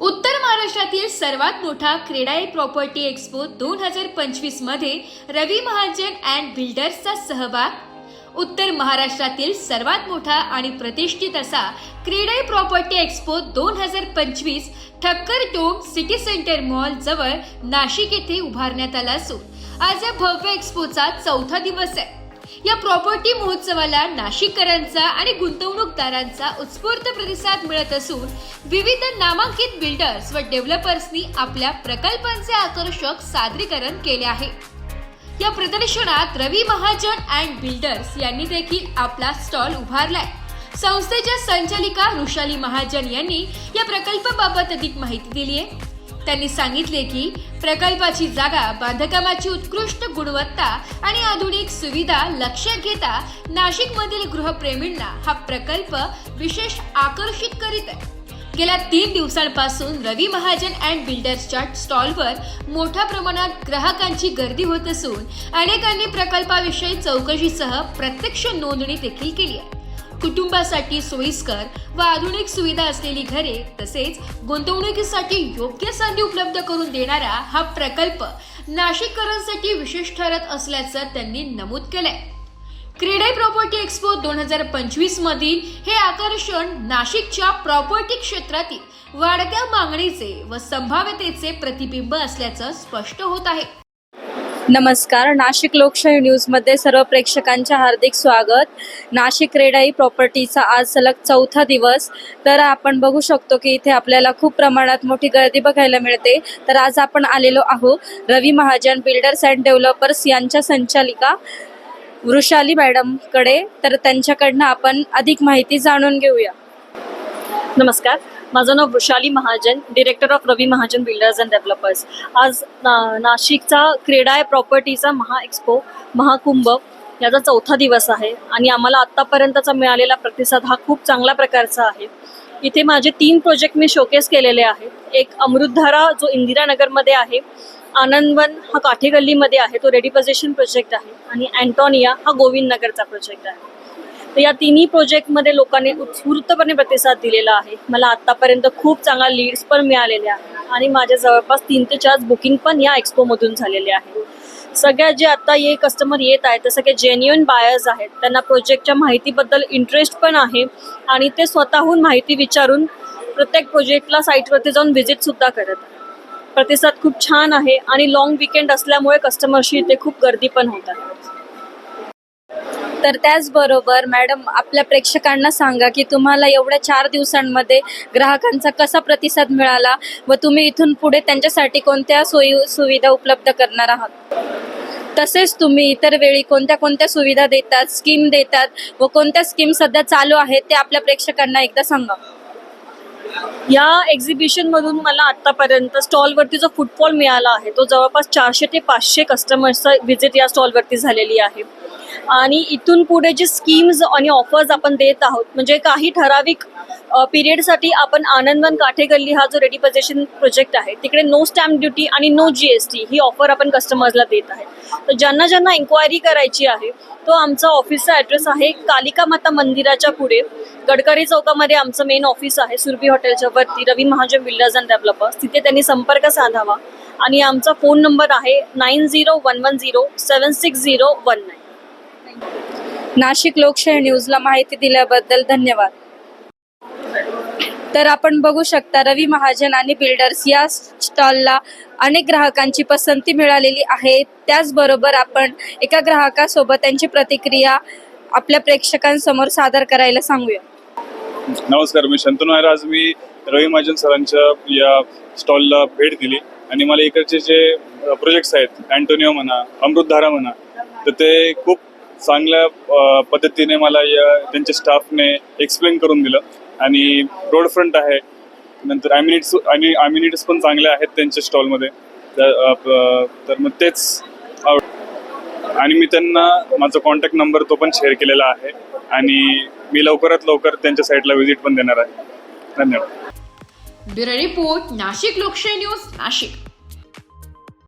उत्तर महाराष्ट्रातील सर्वात मोठा क्रेडाई प्रॉपर्टी एक्स्पो दोन हजार पंचवीसमध्ये रवी महाजन अँड बिल्डर्सचा सहभाग. उत्तर महाराष्ट्रातील सर्वात मोठा आणि प्रतिष्ठित असा क्रेडाई प्रॉपर्टी एक्स्पो दोन हजार पंचवीस Thakkar dome city centre mall जवळ नाशिक येथे उभारण्यात आला असून आज या भव्य एक्स्पोचा चौथा दिवस आहे. या प्रॉपर्टी महोत्सवाला नाशिककरांचा आणि गुंतवणूकदारांचा उत्स्फूर्त प्रतिसाद मिळत असून विविध नामांकित बिल्डर्स व डेव्हलपर्सनी आपल्या प्रकल्पांचे आकर्षक सादरीकरण केले आहे. या प्रदर्शनात रवी महाजन अँड बिल्डर्स यांनी देखील आपला स्टॉल उभारलाय. संस्थेच्या संचालिका ऋषाली महाजन यांनी या प्रकल्पाबाबत अधिक माहिती दिली आहे त्यांनी सांगितले की प्रकल्पाची जागा बांधकामाची उत्कृष्ट गुणवत्ता आणि आधुनिक सुविधा लक्षात घेता नाशिकमधील गृहप्रेमींना हा प्रकल्प विशेष आकर्षित करीत आहे. गेल्या तीन दिवसांपासून रवी महाजन अँड बिल्डर्सच्या स्टॉलवर मोठ्या प्रमाणात ग्राहकांची गर्दी होत असून अनेकांनी प्रकल्पाविषयी चौकशीसह प्रत्यक्ष नोंदणी देखील केली आहे. कुटुंबासाठी सोयीस्कर व आधुनिक सुविधा असलेली घरे तसेच गुंतवणुकीसाठी योग्य संधी उपलब्ध करून देणारा हा प्रकल्प नाशिककरांसाठी विशेष ठरत असल्याचं त्यांनी नमूद केलंय. क्रीडे प्रॉपर्टी एक्स्पो दोन हजार पंचवीस मधील हे आकर्षण नाशिकच्या प्रॉपर्टी क्षेत्रातील वाढत्या मागणीचे व संभाव्यतेचे प्रतिबिंब असल्याचं स्पष्ट होत आहे. नमस्कार. नाशिक लोकशाही न्यूजमध्ये सर्व प्रेक्षकांचे हार्दिक स्वागत. नाशिक रेडाई प्रॉपर्टीचा आज सलग चौथा दिवस. तर आपण बघू शकतो की इथे आपल्याला खूप प्रमाणात मोठी गर्दी बघायला मिळते. तर आज आपण आलेलो आहोत Ravi Mahajan builders and developers यांच्या संचालिका वृषाली मॅडमकडे तर त्यांच्याकडनं आपण अधिक माहिती जाणून घेऊया. नमस्कार. माझं नाव Vrushali Mahajan director of Ravi Mahajan builders and developers आज ना नाशिकचा क्रीडा प्रॉपर्टीचा महा एक्सपो महाकुंभ. याचा चौथा दिवस आहे. आणि आम्हाला आत्तापर्यंतचा मिळालेला प्रतिसाद हा खूप चांगल्या प्रकारचा आहे. इथे माझे तीन प्रोजेक्ट मी शोकेस केलेले आहेत. एक अमृतधारा जो इंदिरानगरमध्ये आहे. आनंदवन हा काठेगल्लीमध्ये आहे. तो रेडी पोझिशन प्रोजेक्ट आहे. आणि अँटोनिया हा गोविंद नगरचा प्रोजेक्ट आहे. तर या तिन्ही प्रोजेक्टमध्ये लोकांनी उत्स्फूर्तपणे प्रतिसाद दिलेला आहे. मला आत्तापर्यंत खूप चांगला लीड्स पण मिळालेल्या आहे आणि माझ्या जवळपास तीन ते चार बुकिंग पण या एक्सपोमधून झालेले आहे सगळ्यात जे आता ये कस्टमर येत आहेत ते सगळे जेन्युअन बायर्स आहेत. त्यांना प्रोजेक्टच्या माहितीबद्दल इंटरेस्ट पण आहे आणि ते स्वतःहून माहिती विचारून प्रत्येक प्रोजेक्टला साईटवरती जाऊन व्हिजिटसुद्धा करत आहेत. प्रतिसाद खूप छान आहे आणि लॉंग विकेंड असल्यामुळे कस्टमरशी इथे खूप गर्दी पण होत आहे. तर त्याचबरोबर मॅडम आपल्या प्रेक्षकांना सांगा की तुम्हाला एवढ्या चार दिवसांमध्ये ग्राहकांचा कसा प्रतिसाद मिळाला व तुम्ही इथून पुढे त्यांच्यासाठी कोणत्या सोयी सुविधा उपलब्ध करणार आहात? तसेच तुम्ही इतर वेळी कोणत्या कोणत्या सुविधा देतात स्कीम देतात व कोणत्या स्कीम सध्या चालू आहेत ते आपल्या प्रेक्षकांना एकदा सांगा. या एक्झिबिशनमधून मला आत्तापर्यंत स्टॉलवरती जो फुटफॉल मिळाला आहे तो जवळपास चारशे ते पाचशे कस्टमर्सचा व्हिजिट या स्टॉलवरती झालेली आहे. आणि इथून पुढे जे स्कीम्स आणि ऑफर्स आपण देत आहोत म्हणजे काही ठराविक पिरियडसाठी आपण आनंदवन काठे गल्ली हा जो रेडी पोझिशन प्रोजेक्ट आहे तिकडे नो स्टॅम्प ड्युटी आणि नो जी एस टी ही ऑफर आपण कस्टमर्सला देत आहे. तर ज्यांना ज्यांना इन्क्वायरी करायची आहे तो आमचा ऑफिसचा ॲड्रेस आहे कालिका माता मंदिराच्या पुढे. गडकरी चौकामध्ये आमचं मेन ऑफिस आहे सुरभी हॉटेलच्या वरती Ravi Mahajan builders and developers तिथे त्यांनी संपर्क साधावा. आणि आमचा फोन नंबर आहे nine zero one one zero seven six zero one nine Nashik Lokshahi न्यूजला माहिती दिल्याबद्दल धन्यवाद. तर आपण बघू शकता रवी महाजन आणि बिल्डर्स या स्टॉलला अनेक ग्राहकांची पसंती मिळालेली आहे. त्याचबरोबर आपण एका ग्राहकासोबत त्यांची प्रतिक्रिया आपल्या प्रेक्षकांसमोर सादर करायला सांगूया. नमस्कार मी शंतनू आहे. आज मी रवी महाजन सरांच्या या स्टॉलला भेट दिली आणि मला इकडचे जे प्रोजेक्ट्स आहेत अँटोनिओ म्हणा अमृतधारा म्हणा तर ते खूप चांगल्या पद्धतीने मला या त्यांच्या स्टाफने एक्सप्लेन करून दिलं. आणि रोड फ्रंट आहे. नंतर ॲम्युनिट्स आणि ॲम्युनिटीज पण चांगल्या आहेत त्यांच्या स्टॉलमध्ये तर तर मग तेच आवड आणि मी त्यांना माझा कॉन्टॅक्ट नंबर तो पण शेअर केलेला आहे. आणि मी लवकरात लवकर त्यांच्या साईटला व्हिजिट पण देणार आहे. धन्यवाद. ब्युरो रिपोर्ट नाशिक लोकशाही न्यूज नाशिक.